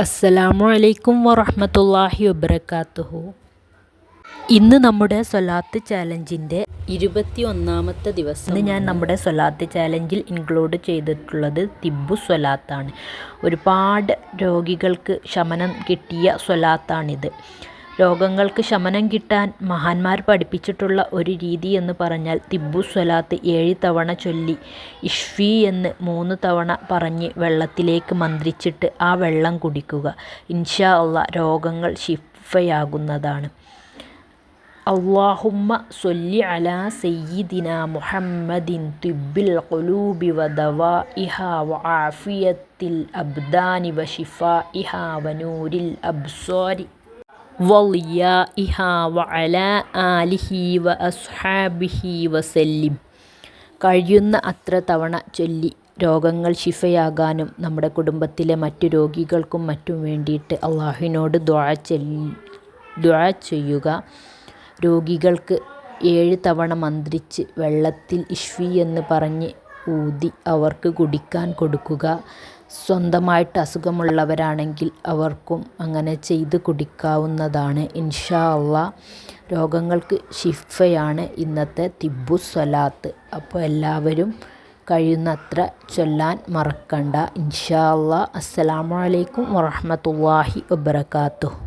അസ്സലാമു അലൈക്കും വറഹ്മത്തുള്ളാഹി വബറകാതുഹു ഇന്ന് നമ്മുടെ സൊലാത്ത് ചാലഞ്ചിന്റെ ഇരുപത്തി ഒന്നാമത്തെ ദിവസം. ഇന്ന് ഞാൻ നമ്മുടെ സൊലാത്ത് ചാലഞ്ചിൽ ഇൻക്ലൂഡ് ചെയ്തിട്ടുള്ളത് തിബു സൊലാത്താണ് ഒരുപാട് രോഗികൾക്ക് ശമനം കിട്ടിയ സ്വലാത്താണിത്. രോഗങ്ങൾക്ക് ശമനം കിട്ടാൻ മഹാന്മാർ പഠിപ്പിച്ചിട്ടുള്ള ഒരു രീതി എന്ന് പറഞ്ഞാൽ തിബു സ്വലാത്ത് ഏഴ് തവണ ചൊല്ലി ഇഷ്ഫി എന്ന് മൂന്ന് തവണ പറഞ്ഞ് വെള്ളത്തിലേക്ക് മന്ത്രിച്ചിട്ട് ആ വെള്ളം കുടിക്കുക. ഇൻഷാ അള്ളാ രോഗങ്ങൾ ഷിഫയാകുന്നതാണ് അള്ളാഹുമ്മ സൊല്ലി അല സയ്യിദിന മുഹമ്മദിൻ തിബിൽ ഖുലൂബി വ ദവാഇഹ വ ആഫിയത്തിൽ അബ്ദാനി വ ഷിഫ ഇഹ വനൂരിൽ അബ്സ്വാരി വളിയാഇഹ ആലിഹി വ അസ്ഹാബിഹി വസല്ലിം. കഴിയുന്ന അത്ര തവണ ചൊല്ലി രോഗങ്ങൾ ശിഫയാകാനും നമ്മുടെ കുടുംബത്തിലെ മറ്റു രോഗികൾക്കും മറ്റും വേണ്ടിയിട്ട് അള്ളാഹുവിനോട് ദ്വാ ചൊല്ലി ദ്വാ ചെയ്യുക. രോഗികൾക്ക് ഏഴ് തവണ മന്ത്രിച്ച് വെള്ളത്തിൽ ഇഷ്വി എന്ന് പറഞ്ഞ് ഊതി അവർക്ക് കുടിക്കാൻ കൊടുക്കുക. സ്വന്തമായിട്ട് അസുഖമുള്ളവരാണെങ്കിൽ അവർക്കും അങ്ങനെ ചെയ്ത് കുടിക്കാവുന്നതാണ്. ഇൻഷാ അള്ളാ രോഗങ്ങൾക്ക് ഷിഫയാണ് ഇന്നത്തെ തിബു സ്വലാത്ത്. അപ്പോൾ എല്ലാവരും കഴിയുന്നത്ര ചൊല്ലാൻ മറക്കണ്ട. ഇൻഷാ അള്ളാ അസ്സലാമു അലൈക്കും വറഹ്മത്തുള്ളാഹി വബറകാതുഹു.